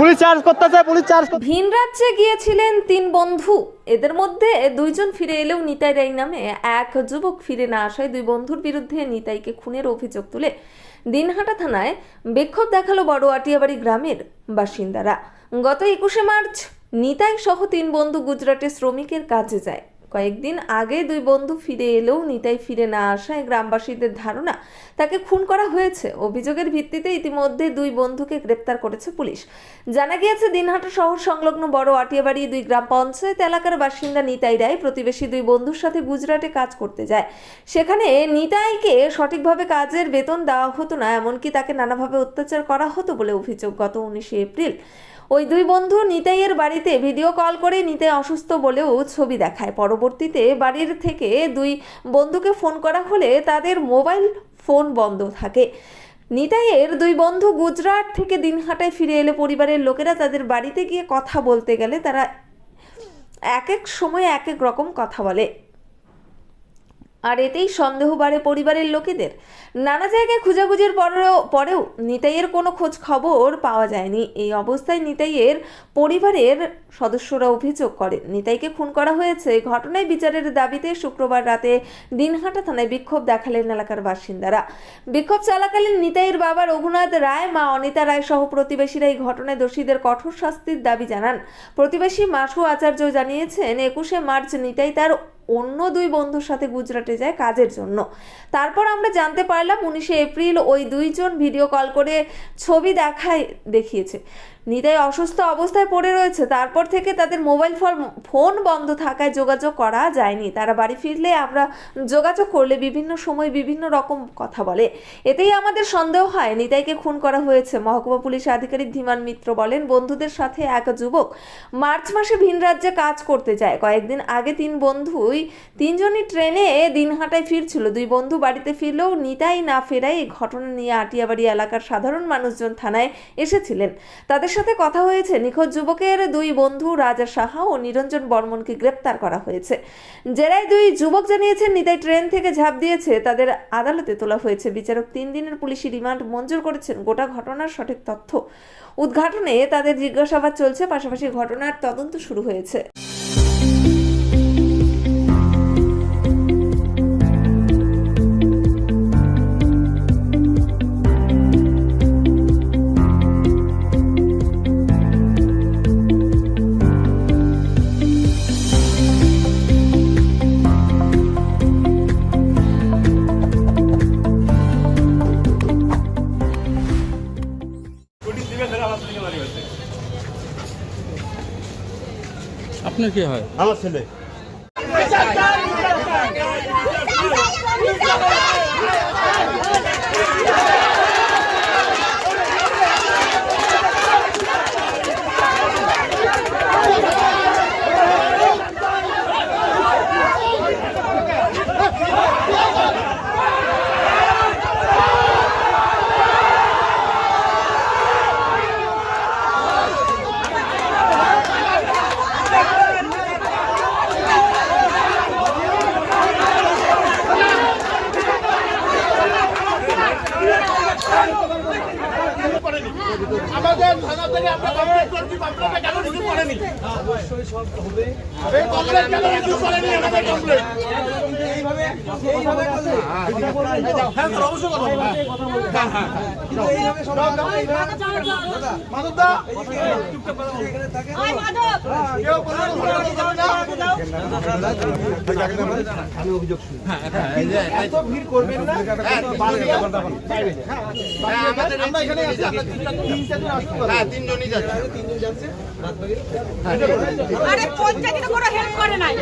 Police charge করতেছে, police charge ভিন রাজ্যে গিয়েছিলেন তিন বন্ধু। এদের মধ্যে দুইজন ফিরে এলেও নিতাই রাই নামে এক যুবক ফিরে না আসায় দুই বন্ধুর বিরুদ্ধে নিতাইকে খুনের অভিযোগ তুলে দিনহাটা থানায় বিক্ষোভ দেখাল বড় আটিয়াবাড়ি গ্রামের বাসিন্দারা। গত একুশে মার্চ নিতাই সহ তিন বন্ধু গুজরাটে শ্রমিকের কাজে যায়। কয়েকদিন আগে দুই বন্ধু ফিরে এলেও নিতাই ফিরে না আসায় গ্রামবাসীদের ধারণা তাকে খুন করা হয়েছে। অভিযোগের ভিত্তিতে ইতিমধ্যে দুই বন্ধুকে গ্রেপ্তার করেছে পুলিশ। জানা গিয়েছে, দিনহাটা শহর সংলগ্ন বড় আটিয়াবাড়ি দুই গ্রাম পঞ্চায়েত এলাকার বাসিন্দা নিতাই রায় প্রতিবেশী দুই বন্ধুর সাথে গুজরাটে কাজ করতে যায়। সেখানে নিতাইকে সঠিকভাবে কাজের বেতন দেওয়া হতো না, এমনকি তাকে নানাভাবে অত্যাচার করা হতো বলে অভিযোগ গত উনিশে এপ্রিল। ওই দুই বন্ধু নিতাইয়ের বাড়িতে ভিডিও কল করে নিতাই অসুস্থ বলেও ছবি দেখায়। পরবর্তীতে বাড়ির থেকে দুই বন্ধুকে ফোন করা হলে তাদের মোবাইল ফোন বন্ধ থাকে। নিতাইয়ের দুই বন্ধু গুজরাট থেকে দিনহাটায় ফিরে এলে পরিবারের লোকেরা তাদের বাড়িতে গিয়ে কথা বলতে গেলে তারা এক এক সময় এক এক রকম কথা বলে। আর এতেই সন্দেহ বাড়ে পরিবারের লোকেদের। নানা জায়গায় খুঁজাখুঁজির পরেও পরেও নিতাইয়ের কোনো খোঁজ খবর পাওয়া যায়নি। এই অবস্থায় নিতাইয়ের পরিবারের সদস্যরা অভিযোগ করেন নিতাইকে খুন করা হয়েছে। ঘটনায় বিচারের দাবিতে শুক্রবার রাতে দিনহাটা থানায় বিক্ষোভ দেখালেন এলাকার বাসিন্দারা। বিক্ষোভ চলাকালীন নিতাইয়ের বাবা রঘুনাথ রায়, মা অনিতা রায় সহ প্রতিবেশীরা এই ঘটনায় দোষীদের কঠোর শাস্তির দাবি জানান। প্রতিবেশী মাসু আচার্য জানিয়েছেন, একুশে মার্চ নিতাই তার অন্য দুই বন্ধুর সাথে গুজরাটে যায় কাজের জন্য। তারপর আমরা জানতে পারলাম উনিশে এপ্রিল ওই দুইজন ভিডিও কল করে ছবি দেখায়, দেখিয়েছে। নিতাই অসুস্থ অবস্থায় পড়ে রয়েছে। তারপর থেকে তাদের মোবাইল ফোন ফোন বন্ধ থাকায় যোগাযোগ করা যায়নি। তারা বাড়ি ফিরলে আমরা যোগাযোগ করলে বিভিন্ন সময় বিভিন্ন রকম কথা বলে। এতেই আমাদের সন্দেহ হয়। নিতাইকে খুন করা হয়েছে। মহকুমা পুলিশ আধিকারিক ধীমান মিত্র বলেন, বন্ধুদের সাথে এক যুবক মার্চ মাসে ভিন রাজ্যে কাজ করতে যায়। কয়েকদিন আগে তিন বন্ধুই, তিনজনই ট্রেনে দিনহাটায় ফিরছিল। দুই বন্ধু বাড়িতে ফিরলেও নিতাই না ফেরায় এই ঘটনা নিয়ে আটিয়াবাড়ি এলাকার সাধারণ মানুষজন থানায় এসেছিলেন। তাদের সাথে কথা হয়েছে, নিখোঁজ যুবকের দুই বন্ধু রাজা সাহা ও নিরঞ্জন বর্মনকে গ্রেপ্তার করা হয়েছে। জেরায় দুই যুবক জানিয়েছেন, নিতাই ট্রেন থেকে ঝাঁপ দিয়েছে, তাদের আদালতে তোলা হয়েছে। বিচারক তিন দিনের পুলিশি রিমান্ড মঞ্জুর করেছেন। গোটা ঘটনার সঠিক তথ্য উদ্ঘাটনে তাদের জিজ্ঞাসাবাদ চলছে, পাশাপাশি ঘটনার তদন্ত শুরু হয়েছে। আপনার কি হয় আমার ছেলে ¡Vamos! আমাদের থানা থেকে আমরা কমপ্লেন করছি আপনারা কেন রিসিভ করেনি অবশ্যই সব হবে এই কমপ্লেন কেন রিসিভ করেনি আমাদের কমপ্লেন এইভাবে এইভাবে হ্যাঁ স্যার অবশ্যই কথা বলব হ্যাঁ হ্যাঁ এইভাবে সব মাধব দা কেউ কোনো এত ভিড় করবেন না আমরা এখানে আছি আপনার তিন চারজন আসতে পারবেন হ্যাঁ তিনজনই যাচ্ছে। তিনজন যাচ্ছে রাত বাকি আরে কোনো হেল্প করে নাই।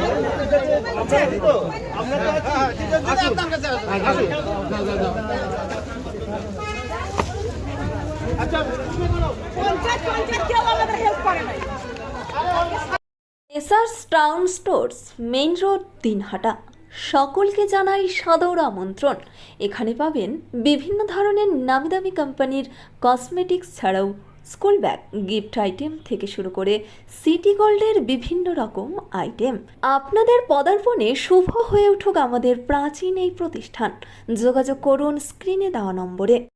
আমরা তো আছি আপনার কাছে আসুন আচ্ছা পঞ্চায়েত পঞ্চায়েত কেউ আমাদের হেল্প করে নাই। এসার্স town stores main road Dinhata সকলকে জানাই সাদর আমন্ত্রণ। এখানে পাবেন বিভিন্ন ধরনের নামি দামি কোম্পানির কসমেটিক্স ছাড়াও স্কুল ব্যাগ গিফট আইটেম থেকে শুরু করে সিটি গোল্ডের বিভিন্ন রকম আইটেম আপনাদের পদার্পণে শুভ হয়ে উঠুক আমাদের প্রাচীন এই প্রতিষ্ঠান যোগাযোগ করুন স্ক্রিনে দেওয়া নম্বরে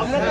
আমরা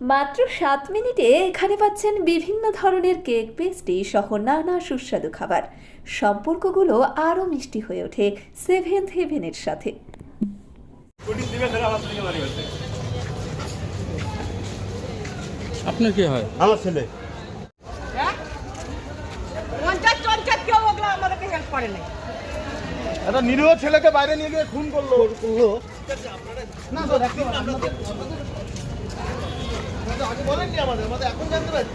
মাত্র সাত মিনিটে এখানে পাচ্ছেন বিভিন্ন ধরনের কেক পেস্ট্রি সহ নানা সুস্বাদু খাবার। সম্পর্কগুলো আরও মিষ্টি হয়ে ওঠে সেভেন্থ হেভেনের সাথে। আপনার কি হয়? আমার ছেলে। হ্যাঁ? একটা নিরীহ ছেলেকে বাইরে নিয়ে গিয়ে খুন করল। করল? না স্যার একদম আপনাদের আপনাদের আগে বলেননি আমাদের আমাদের এখন জানতে পারছি।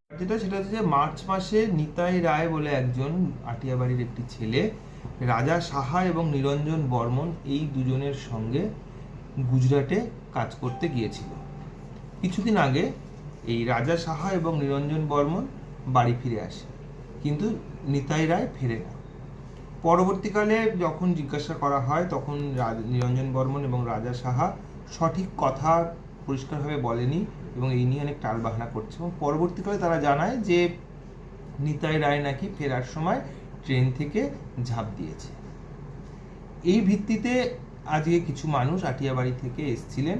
যেটা, সেটা হচ্ছে যে মার্চ মাসে নিতাই রায় বলে একজন আটিয়াবাড়ির একটি ছেলে, রাজা সাহা এবং নিরঞ্জন বর্মন এই দুজনের সঙ্গে গুজরাটে কাজ করতে গিয়েছিল। কিছুদিন আগে এই রাজা সাহা এবং নিরঞ্জন বর্মন বাড়ি ফিরে আসে, কিন্তু নিতাই রায় ফেরে না। পরবর্তীকালে যখন জিজ্ঞাসা করা হয়, তখন নিরঞ্জন বর্মন এবং রাজা সাহা সঠিক কথা পরিষ্কারভাবে বলেনি এবং এই নিয়ে অনেক টালবাহানা করছে। এবং পরবর্তীকালে তারা জানায় যে, নিতাই রায় নাকি ফেরার সময় ট্রেন থেকে ঝাঁপ দিয়েছে। এই ভিত্তিতে আজকে কিছু মানুষ আটিয়াবাড়ি থেকে এসছিলেন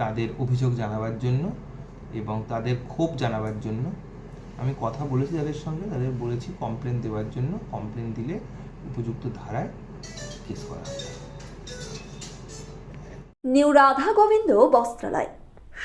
তাদের অভিযোগ জানাবার জন্য এবং তাদের ক্ষোভ জানাবার জন্য। আমি কথা বলেছি তাদের সঙ্গে, তাদের বলেছি কমপ্লেন দেওয়ার জন্য। কমপ্লেন দিলে উপযুক্ত ধারায় কেস করা নিউ রাধা গোবিন্দ বস্ত্রালয়।